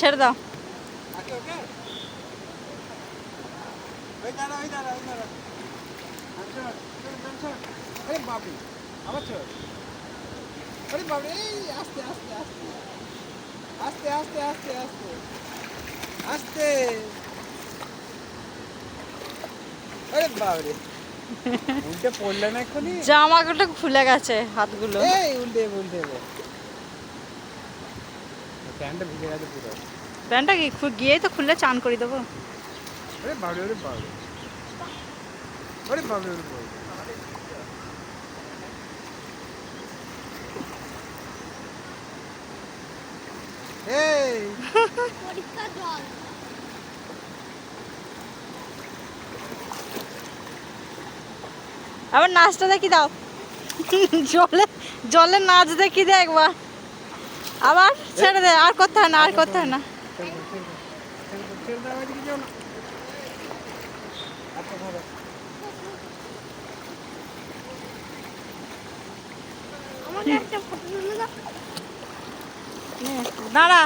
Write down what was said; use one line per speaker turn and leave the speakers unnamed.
ছেড়ে দাও
আস্তে আস্তে আস্তে আস্তে আস্তে বাবরে
জামাগুলো খুলে গেছে হাতগুলো।
এই উল্টে উল্টে। প্যান্টটা ভিজে গেছে পুরো।
প্যান্টটা কি গিয়েই তো খুললে চান করে দেবো।
আরে বাবরে ওরে বাবরে। ওরে বাবরে ওরে বাবরে। এই।
পরিষ্কার জল
আবার নাচটা দেখি দাও। জলে জলে নাচ দেখি দে একবার। আবার ছেড়ে দে আর করতে হয় না আর করতে হয় না। দাঁড়া।